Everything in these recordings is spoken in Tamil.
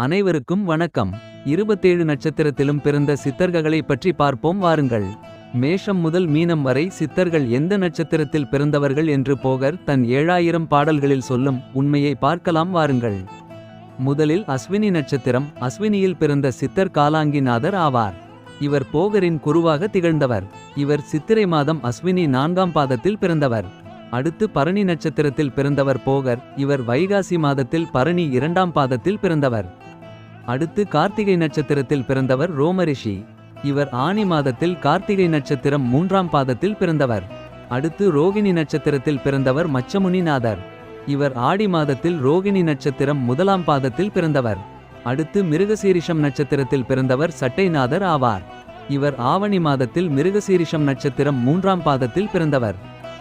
அனைவருக்கும் வணக்கம். இருபத்தேழு நட்சத்திரத்திலும் பிறந்த சித்தர்களைப் பற்றி பார்ப்போம். வாருங்கள். மேஷம் முதல் மீனம் வரை சித்தர்கள் எந்த நட்சத்திரத்தில் பிறந்தவர்கள் என்று போகர் தன் ஏழாயிரம் பாடல்களில் சொல்லும் உண்மையை பார்க்கலாம். வாருங்கள். முதலில் அஸ்வினி நட்சத்திரம். அஸ்வினியில் பிறந்த சித்தர் காலாங்கிநாதர் ஆவார். இவர் போகரின் குருவாக திகழ்ந்தவர். இவர் சித்திரை மாதம் அஸ்வினி நான்காம் பாதத்தில் பிறந்தவர். அடுத்து பரணி நட்சத்திரத்தில் பிறந்தவர் போகர். இவர் வைகாசி மாதத்தில் பரணி இரண்டாம் பாதத்தில் பிறந்தவர். அடுத்து கார்த்திகை நட்சத்திரத்தில் பிறந்தவர் ரோமரிஷி. இவர் ஆனி மாதத்தில் கார்த்திகை நட்சத்திரம் மூன்றாம் பாதத்தில் பிறந்தவர். அடுத்து ரோகிணி நட்சத்திரத்தில் பிறந்தவர் மச்சமுனிநாதர் இவர் ஆடி மாதத்தில் ரோகிணி நட்சத்திரம் முதலாம் பாதத்தில் பிறந்தவர். அடுத்து மிருகசீரிஷம் நட்சத்திரத்தில் பிறந்தவர் சட்டைநாதர் ஆவார். இவர் ஆவணி மாதத்தில் மிருகசீரிஷம் நட்சத்திரம் மூன்றாம் பாதத்தில் பிறந்தவர்.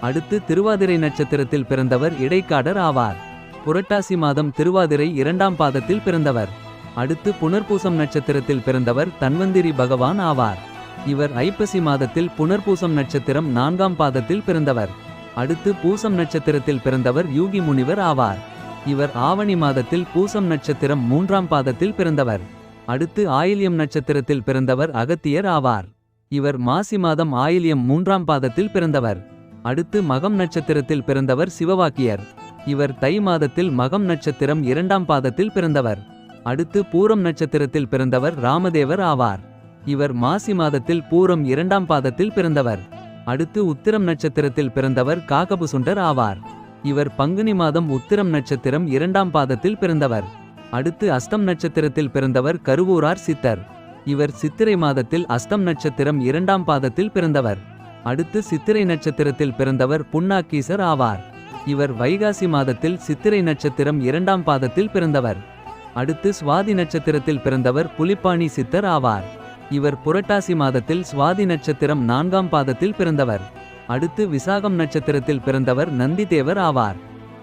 அடுத்து திருவாதிரை நட்சத்திரத்தில் பிறந்தவர் இடைக்காடர் ஆவார். புரட்டாசி மாதம் திருவாதிரை இரண்டாம் பாதத்தில் பிறந்தவர். அடுத்து புனர்பூசம் நட்சத்திரத்தில் பிறந்தவர் தன்வந்திரி பகவான் ஆவார். இவர் ஐப்பசி மாதத்தில் புனர்பூசம் நட்சத்திரம் நான்காம் பாதத்தில் பிறந்தவர். அடுத்து பூசம் நட்சத்திரத்தில் பிறந்தவர் யூகி முனிவர் ஆவார். இவர் ஆவணி மாதத்தில் பூசம் நட்சத்திரம் மூன்றாம் பாதத்தில் பிறந்தவர். அடுத்து ஆயில்யம் நட்சத்திரத்தில் பிறந்தவர் அகத்தியர் ஆவார். இவர் மாசி மாதம் ஆயில்யம் மூன்றாம் பாதத்தில் பிறந்தவர். அடுத்து மகம் நட்சத்திரத்தில் பிறந்தவர் சிவவாக்கியர். இவர் தை மாதத்தில் மகம் நட்சத்திரம் இரண்டாம் பாதத்தில் பிறந்தவர். அடுத்து பூரம் நட்சத்திரத்தில் பிறந்தவர் ராமதேவர் ஆவார். இவர் மாசி மாதத்தில் பூரம் இரண்டாம் பாதத்தில் பிறந்தவர். அடுத்து உத்திரம் நட்சத்திரத்தில் பிறந்தவர் காகபுசுண்டர் ஆவார். இவர் பங்குனி மாதம் உத்திரம் நட்சத்திரம் இரண்டாம் பாதத்தில் பிறந்தவர். அடுத்து அஸ்தம் நட்சத்திரத்தில் பிறந்தவர் கருவூரார் சித்தர். இவர் சித்திரை மாதத்தில் அஸ்தம் நட்சத்திரம் இரண்டாம் பாதத்தில் பிறந்தவர். அடுத்து சித்திரை நட்சத்திரத்தில் பிறந்தவர் புன்னாக்கீசர் ஆவார். இவர் வைகாசி மாதத்தில் சித்திரை நட்சத்திரம் இரண்டாம் பாதத்தில் பிறந்தவர். அடுத்து சுவாதி நட்சத்திரத்தில் பிறந்தவர் புலிப்பாணி சித்தர் ஆவார். இவர் புரட்டாசி மாதத்தில் சுவாதி நட்சத்திரம் நான்காம் பாதத்தில் பிறந்தவர். அடுத்து விசாகம் நட்சத்திரத்தில் பிறந்தவர் நந்திதேவர் ஆவார்.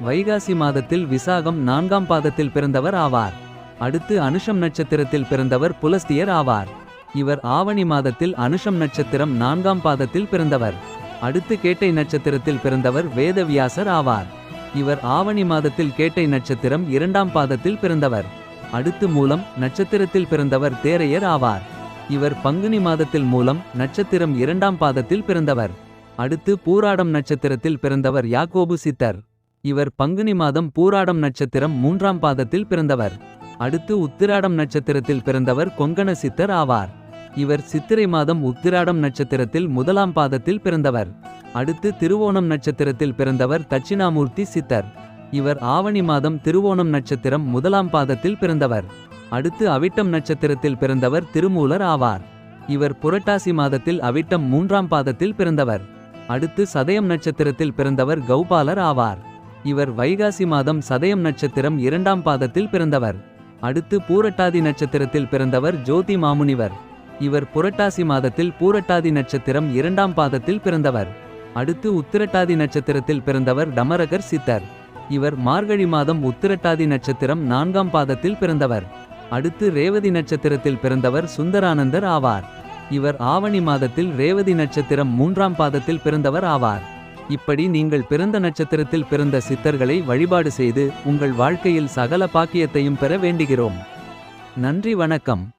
வைகாசி மாதத்தில் விசாகம் நான்காம் பாதத்தில் பிறந்தவர் ஆவார். அடுத்து அனுஷம் நட்சத்திரத்தில் பிறந்தவர் புலஸ்தியர் ஆவார். இவர் ஆவணி மாதத்தில் அனுஷம் நட்சத்திரம் நான்காம் பாதத்தில் பிறந்தவர். அடுத்து கேட்டை நட்சத்திரத்தில் பிறந்தவர் வேதவியாசர் ஆவார். இவர் ஆவணி மாதத்தில் கேட்டை நட்சத்திரம் இரண்டாம் பாதத்தில் பிறந்தவர். அடுத்து மூலம் நட்சத்திரத்தில் பிறந்தவர் தேரையர் ஆவார். இவர் பங்குனி மாதத்தில் மூலம் நட்சத்திரம் இரண்டாம் பாதத்தில் பிறந்தவர். அடுத்து பூராடம் நட்சத்திரத்தில் பிறந்தவர் யாக்கோபு சித்தர். இவர் பங்குனி மாதம் பூராடம் நட்சத்திரம் மூன்றாம் பாதத்தில் பிறந்தவர். அடுத்து உத்திராடம் நட்சத்திரத்தில் பிறந்தவர் கொங்கண சித்தர் ஆவார். இவர் சித்திரை மாதம் உத்திராடம் நட்சத்திரத்தில் முதலாம் பாதத்தில் பிறந்தவர். அடுத்து திருவோணம் நட்சத்திரத்தில் பிறந்தவர் தட்சிணாமூர்த்தி சித்தர். இவர் ஆவணி மாதம் திருவோணம் நட்சத்திரம் முதலாம் பாதத்தில் பிறந்தவர். அடுத்து அவிட்டம் நட்சத்திரத்தில் பிறந்தவர் திருமூலர் ஆவார். இவர் புரட்டாசி மாதத்தில் அவிட்டம் மூன்றாம் பாதத்தில் பிறந்தவர். அடுத்து சதயம் நட்சத்திரத்தில் பிறந்தவர் கௌபாலர் ஆவார். இவர் வைகாசி மாதம் சதயம் நட்சத்திரம் இரண்டாம் பாதத்தில் பிறந்தவர். அடுத்து பூரட்டாதி நட்சத்திரத்தில் பிறந்தவர் ஜோதி மாமுனிவர். இவர் புரட்டாசி மாதத்தில் பூரட்டாதி நட்சத்திரம் இரண்டாம் பாதத்தில் பிறந்தவர். அடுத்து உத்திரட்டாதி நட்சத்திரத்தில் பிறந்தவர் டமரகர் சித்தர். இவர் மார்கழி மாதம் உத்திரட்டாதி நட்சத்திரம் நான்காம் பாதத்தில் பிறந்தவர். அடுத்து ரேவதி நட்சத்திரத்தில் பிறந்தவர் சுந்தரானந்தர் ஆவார். இவர் ஆவணி மாதத்தில் ரேவதி நட்சத்திரம் மூன்றாம் பாதத்தில் பிறந்தவர் ஆவார். இப்படி நீங்கள் பிறந்த நட்சத்திரத்தில் பிறந்த சித்தர்களை வழிபாடு செய்து உங்கள் வாழ்க்கையில் சகல பாக்கியத்தையும் பெற வேண்டுகிறோம். நன்றி வணக்கம்.